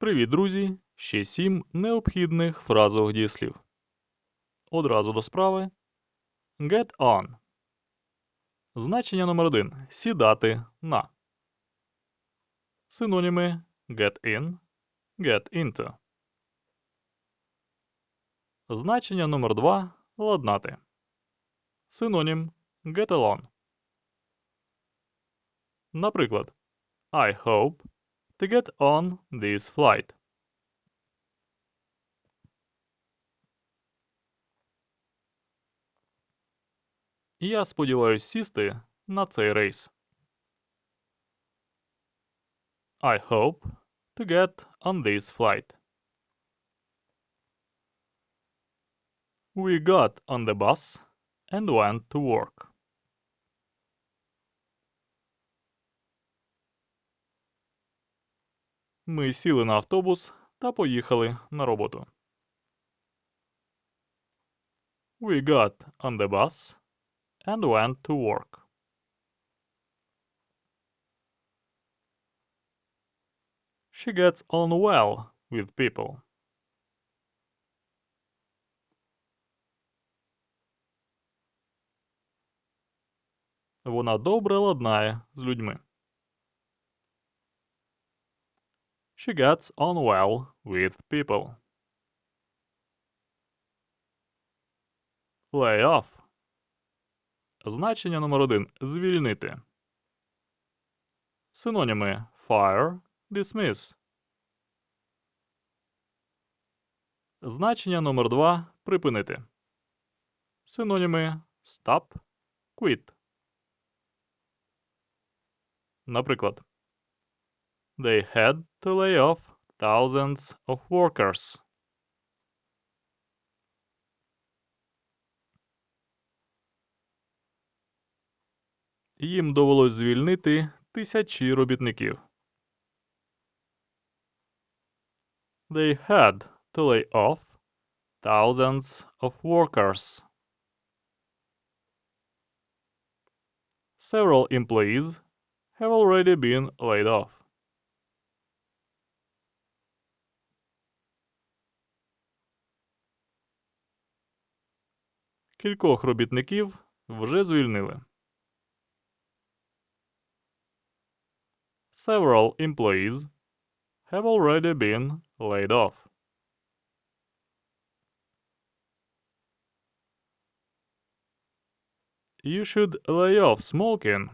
Привіт, друзі! Ще сім необхідних фразових дієслів. Одразу до справи. Get on. Значення номер один. Сідати на. Синоніми get in, get into. Значення номер два. Ладнати. Синонім get along. Наприклад, I hope to get on this flight. Я сподіваюсь сісти на цей рейс. I hope to get on this flight. We got on the bus and went to work. Ми сіли на автобус та поїхали на роботу. We got on the bus and went to work. She gets on well with people. Вона добре ладнає з людьми. She gets on well with people. Lay off. Значення номер один. Звільнити. Синоніми fire, dismiss. Значення номер два. Припинити. Синоніми stop, quit. Наприклад, They had to lay off thousands of workers. Їм довелось звільнити тисячі робітників. They had to lay off thousands of workers. Several employees have already been laid off. Кількох робітників вже звільнили. Several employees have already been laid off. You should lay off smoking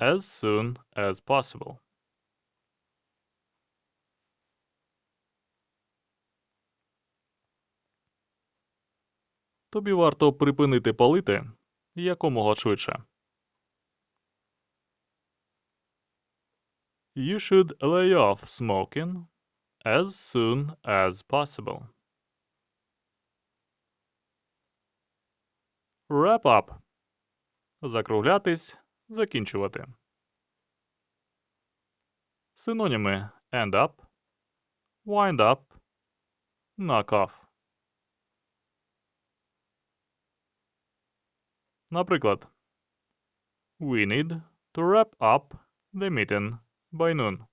as soon as possible. Тобі варто припинити палити якомога швидше. You should lay off smoking as soon as possible. Wrap up. Закруглятись, закінчувати. Синоніми end up, wind up, knock off. Наприклад, We need to wrap up the meeting by noon.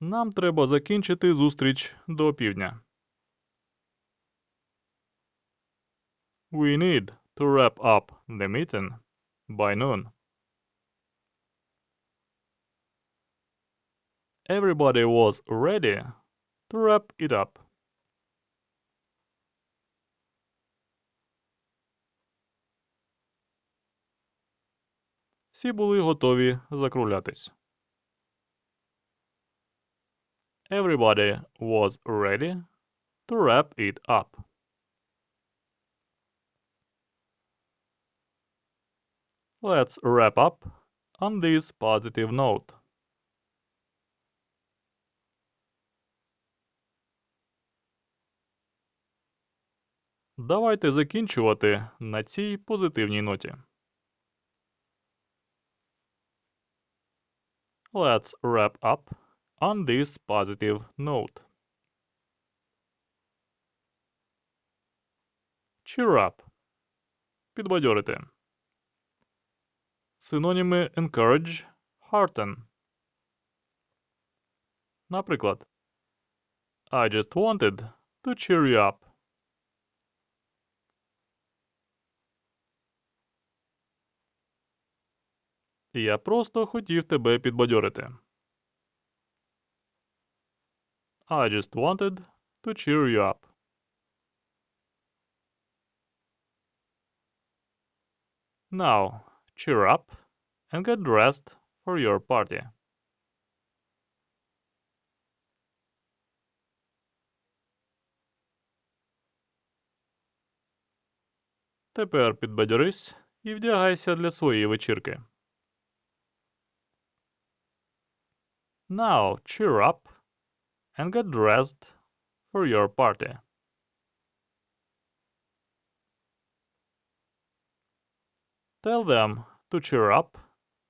Нам треба закінчити зустріч до півдня. We need to wrap up the meeting by noon. Everybody was ready to wrap it up. Всі були готові закруглятись. Everybody was ready to wrap it up. Let's wrap up on this positive note. Давайте закінчувати на цій позитивній ноті. Let's wrap up on this positive note. Cheer up. Підбадьорити. Синоніми encourage, hearten. Наприклад, I just wanted to cheer you up. Я просто хотів тебе підбадьорити. I just wanted to cheer you up. Now, cheer up and get dressed for your party. Тепер підбадьорись і вдягайся для своєї вечірки. Now cheer up and get dressed for your party. Tell them to cheer up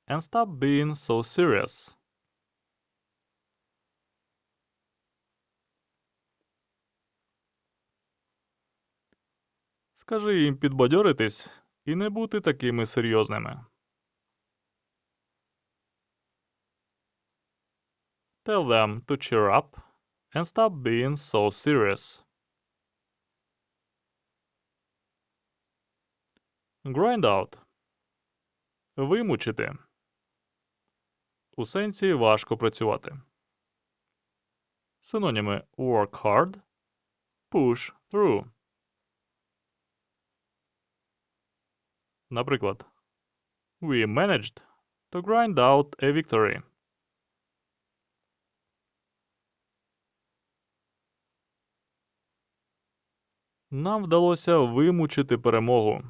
and stop being so serious. Скажи їм підбадьоритись і не бути такими серйозними. Tell them to cheer up and stop being so serious. Grind out. Вимучити. У сенсі важко працювати. Синоніми work hard, push through. Наприклад, We managed to grind out a victory. Нам вдалося вимучити перемогу.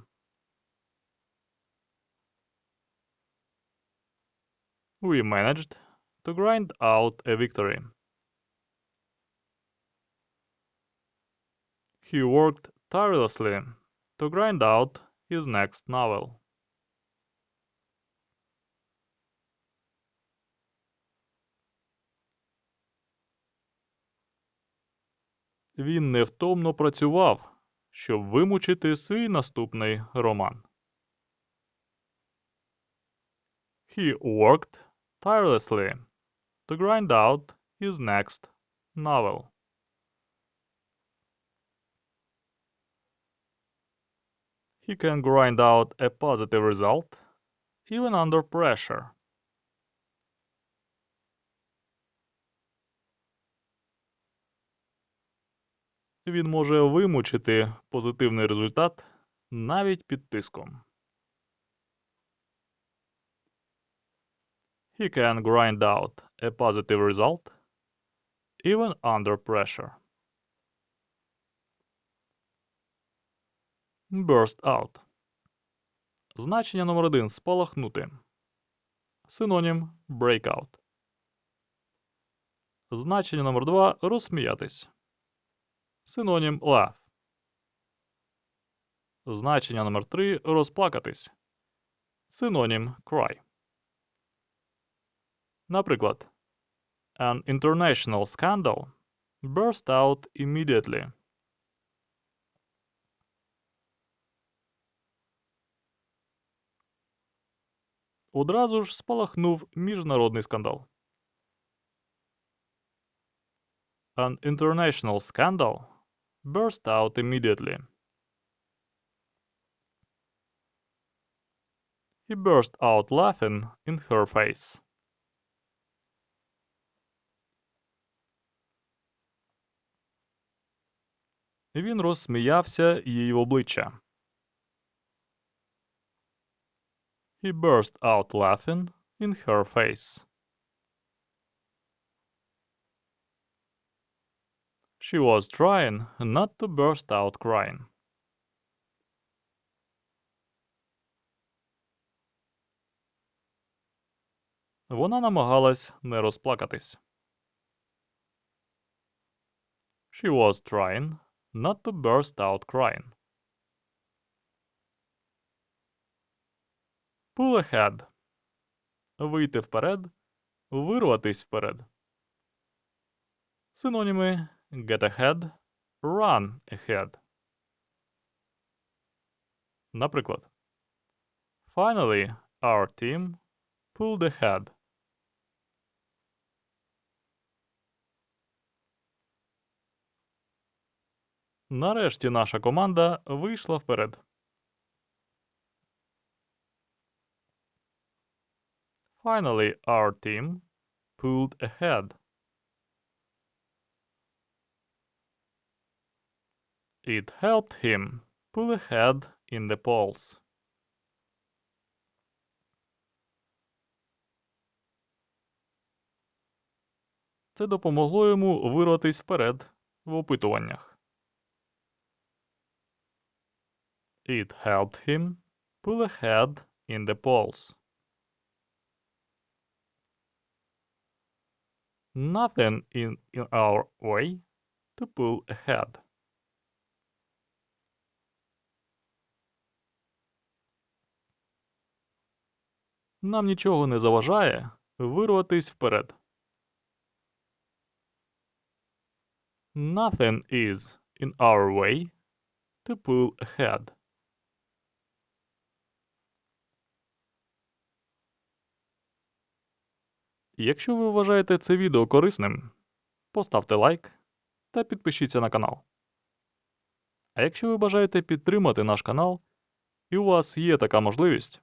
We managed to grind out a victory. He worked tirelessly to grind out his next novel. Він невтомно працював, щоб вимучити свій наступний роман. He worked tirelessly to grind out his next novel. He can grind out a positive result even under pressure. Він може вимучити позитивний результат навіть під тиском. He can grind out a positive result even under pressure. Burst out. Значення номер один спалахнути. Синонім breakout. Значення номер два розсміятись. Синонім laugh. Значення номер 3 розплакатись. Синонім cry. Наприклад, An international scandal burst out immediately. Одразу ж спалахнув міжнародний скандал. An international scandal burst out immediately. He burst out laughing in her face. Він розсміявся їй в обличчя. He burst out laughing in her face. She was trying not to burst out crying. Вона намагалась не розплакатись. She was trying not to burst out crying. Pull ahead. Вийти вперед, вирватись вперед. Синоніми get ahead, run ahead. Наприклад, Finally, our team pulled ahead. Нарешті наша команда вийшла вперед. Finally, our team pulled ahead. It helped him pull ahead in the polls. Це допомогло йому вирватися вперед в опитуваннях. It helped him pull ahead in the polls. Nothing in, in our way to pull ahead. Нам нічого не заважає вирватись вперед. Nothing is in our way to pull ahead. Якщо ви вважаєте це відео корисним, поставте лайк та підпишіться на канал. А якщо ви бажаєте підтримати наш канал і у вас є така можливість,